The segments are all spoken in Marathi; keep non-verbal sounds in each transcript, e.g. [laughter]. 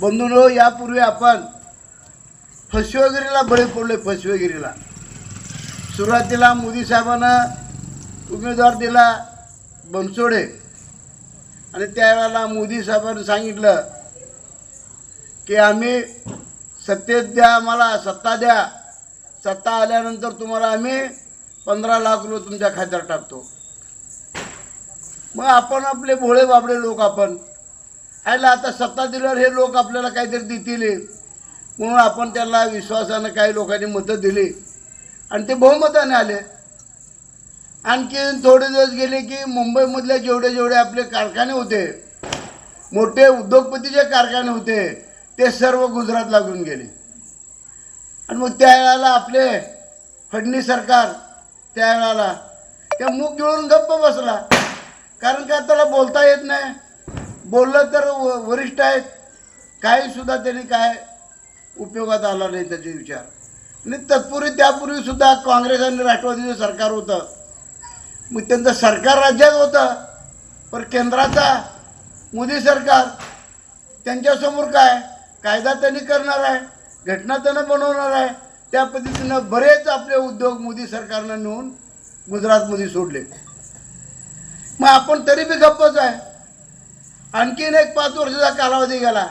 बंधूनो. यापूर्वी आपण फसवेगिरीला बळी पडलोय फसवेगिरीला. सुरुवातीला मोदी साहेबांना उमेदवार दिला बनसोडे. आणि त्यावेळेला मोदी साहेबांनी सांगितलं की आम्ही सत्तेत द्या आम्हाला सत्ता द्या. सत्ता आल्यानंतर तुम्हाला आम्ही पंधरा लाख रुपये तुमच्या खात्यात टाकतो. मग आपण आपले भोळे बाबडे लोक आपण आयला आता सत्ता दिल्यावर हे लोक आपल्याला काहीतरी देतील. म्हणून आपण त्याला विश्वासानं काही लोकांनी मतं दिली. आणि ते बहुमताने आले. आणखीन थोडे दिवस गेले की मुंबईमधले जेवढे जेवढे आपले कारखाने होते मोठे उद्योगपतीचे कारखाने होते ते सर्व गुजरात लागून गेले. आणि मग त्यावेळेला आपले फडणीस सरकार त्यावेळेला त्या मुख गिळून गप्प बसला. कारण का त्याला बोलता येत नाही? बोललं तर व- वरिष्ठ आहेत. काही सुद्धा त्यांनी काय उपयोगात आला नाही त्याचे विचार. आणि तत्पूर्वी त्यापूर्वी सुद्धा काँग्रेस आणि राष्ट्रवादीचं सरकार होतं. मग त्यांचं सरकार राज्यात होतं. पण केंद्राचा मोदी सरकार त्यांच्यासमोर काय? कायदा त्यांनी करणार आहे. घटना त्यांना बनवणार आहे. त्या पद्धतीनं बरेच आपले उद्योग मोदी सरकारनं नेऊन गुजरातमध्ये सोडले. मग आपण तरी बी गप्पच आहे. आणखीन एक पाच वर्षाचा कालावधी गेला.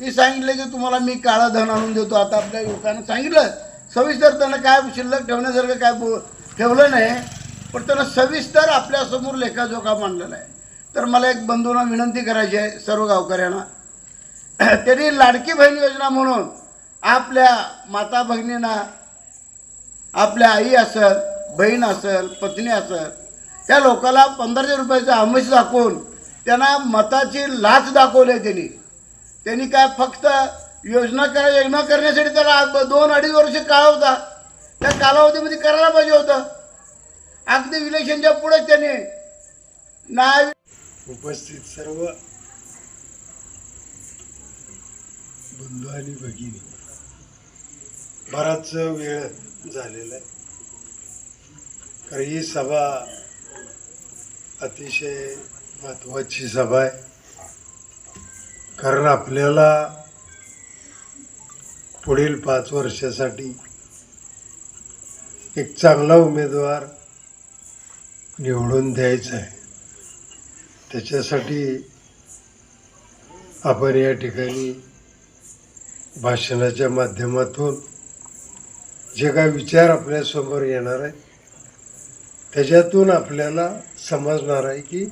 की सांगितलं की तुम्हाला मी काळं धन आणून देतो. आता आपल्या युवकांना सांगितलं सविस्तर त्यांना काय शिल्लक ठेवण्यासारखं काय बो ठेवलं नाही पण त्यांना सविस्तर आपल्यासमोर लेखाजोखा मांडलेला आहे. तर मला एक बंधूंना विनंती करायची आहे सर्व गावकऱ्यांना. [clears throat] त्यांनी लाडकी बहीण योजना म्हणून आपल्या माता भगिनींना आपल्या आई असेल बहीण असेल पत्नी असेल त्या लोकाला पंधराशे रुपयाचं आमिष दाखवून त्यांना मताची लाच दाखवली त्यांनी. त्यांनी काय फक्त योजना करा योजना करण्यासाठी त्याला दोन अडीच वर्ष काळ होता. त्या कालावधीमध्ये करायला पाहिजे होतं. अगदी इलेक्शनच्या पुढे त्यांनी नाही उपस्थित सर्व बंधू आणि भगिनी बराच वेळ झालेला आहे. कारण ही सभा अतिशय महत्वाची सभा आहे. कारण आपल्याला पुढील पाच वर्षासाठी एक चांगला उमेदवार निवडून द्यायचा आहे. त्याच्यासाठी आपण या ठिकाणी भाषणाच्या माध्यमातून जे काय विचार आपल्यासमोर येणार आहे त्याच्यातून आपल्याला समजणार आहे की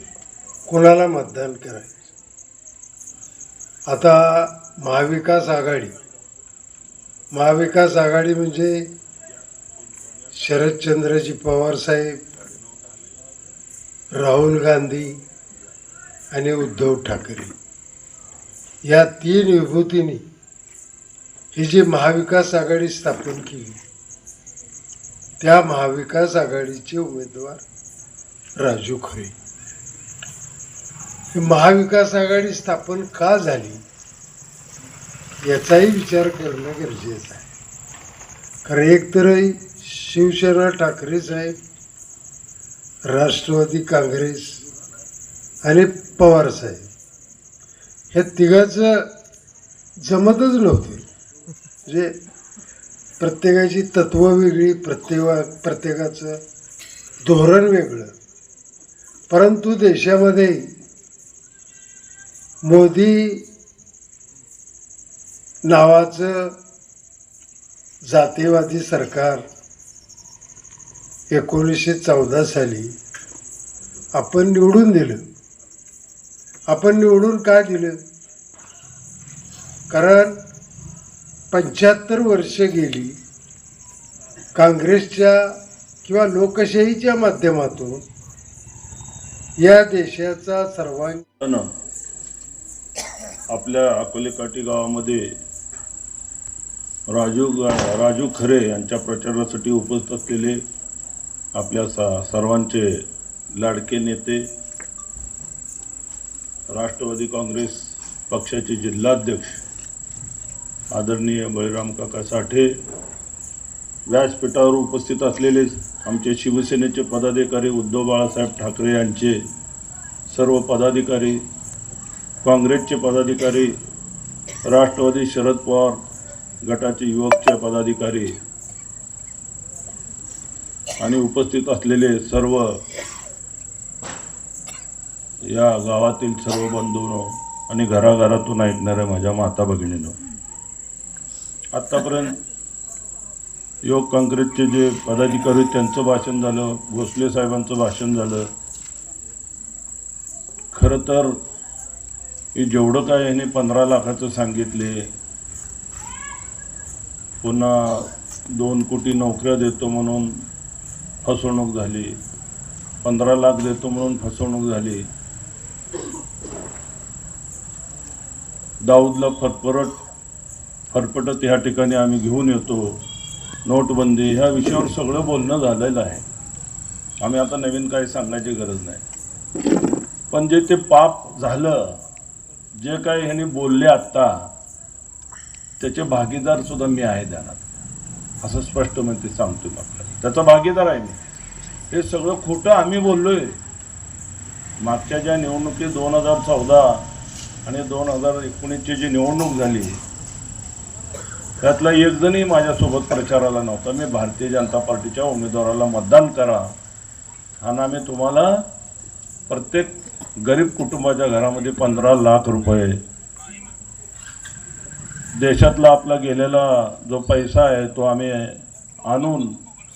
कोणाला मतदान करायचं? आता महाविकास आघाडी. महाविकास आघाडी म्हणजे शरदचंद्रजी पवार साहेब राहुल गांधी आणि उद्धव ठाकरे. या तीन विभूतींनी ही जी महाविकास आघाडी स्थापन केली त्या महाविकास आघाडीचे उमेदवार राजू खरे. महाविकास आघाडी स्थापन का झाली याचाही विचार करणं गरजेचं आहे. कारण एकतरही शिवसेना ठाकरे साहेब राष्ट्रवादी काँग्रेस आणि पवार साहेब ह्या तिघाचं जमतच नव्हते. म्हणजे प्रत्येकाची तत्व वेगळी प्रत्येका प्रत्येकाचं धोरण वेगळं. परंतु देशामध्ये मोदी नावाचं जातीवादी सरकार एकोणीसशे चौदा साली आपण निवडून दिलं. आपण निवडून का दिलं? कारण पंच्याहत्तर वर्ष गेली काँग्रेसच्या किंवा लोकशाहीच्या माध्यमातून या देशाचा सर्वांगीण आपल्या अकोले काठी गावामध्ये राजू राजू खरे यांच्या प्रचारासाठी उपस्थित असलेले आपल्या सा सर्वांचे लाडके नेते राष्ट्रवादी काँग्रेस पक्षाचे जिल्हाध्यक्ष आदरणीय बळीराम काका साठे व्यासपीठावर उपस्थित असलेले आमचे शिवसेनेचे पदाधिकारी उद्धव बाळासाहेब ठाकरे यांचे सर्व पदाधिकारी काँग्रेसचे पदाधिकारी राष्ट्रवादी शरद पवार गटाचे युवकचे पदाधिकारी आणि उपस्थित असलेले सर्व या गावातील सर्व बंधूंनो आणि घराघरातून ऐकणाऱ्या माझ्या माता भगिनीनं आत्तापर्यंत योग काँग्रेसचे जे पदाधिकारी त्यांचं भाषण झालं भोसले साहेबांचं भाषण झालं खरं तर हे जेवढं काय ह्याने पंधरा लाखाचं सांगितले पुन्हा दोन कोटी नोकऱ्या देतो म्हणून फसवणूक झाली पंधरा लाख देतो म्हणून फसवणूक झाली. दाऊदला फरफरट फरफटत ह्या ठिकाणी आम्ही घेऊन येतो. नोटबंदी ह्या विषयावर सगळं बोलणं झालेलं आहे. आम्ही आता नवीन काही सांगायची गरज नाही. पण जे ते पाप झालं जे काही ह्यांनी बोलले आत्ता त्याचे भागीदार सुद्धा मी आहे ध्यानात असं स्पष्ट म्हणते सांगतो मी आपल्याला त्याचा भागीदार आहे मी. हे सगळं खोटं आम्ही बोललोय. मागच्या ज्या निवडणुकीत दोन हजार चौदा आणि दोन हजार एकोणीसची जी निवडणूक झाली त्यातला एकजणही माझ्यासोबत प्रचाराला नव्हता. मी भारतीय जनता पार्टीच्या उमेदवाराला मतदान करा. आणि आम्ही तुम्हाला प्रत्येक गरीब कुटुंबाच्या घरामध्ये पंधरा लाख रुपये. देशातला आपला गेलेला जो पैसा आहे तो आम्ही आणून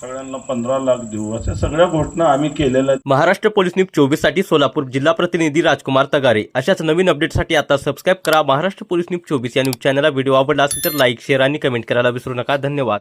सगळ्यांना पंधरा लाख देऊ. अशा सगळ्या घोषणा आम्ही केलेल्या आहेत. महाराष्ट्र पोलीस न्यूज चोवीससाठी सोलापूर जिल्हा प्रतिनिधी राजकुमार तगारे. अशाच नवीन अपडेटसाठी आता सबस्क्राईब करा महाराष्ट्र पोलीस न्यूज चोवीस या न्यूज चॅनलला व्हिडिओ आवडला असेल तर लाईक शेअर आणि कमेंट करायला विसरू नका. धन्यवाद.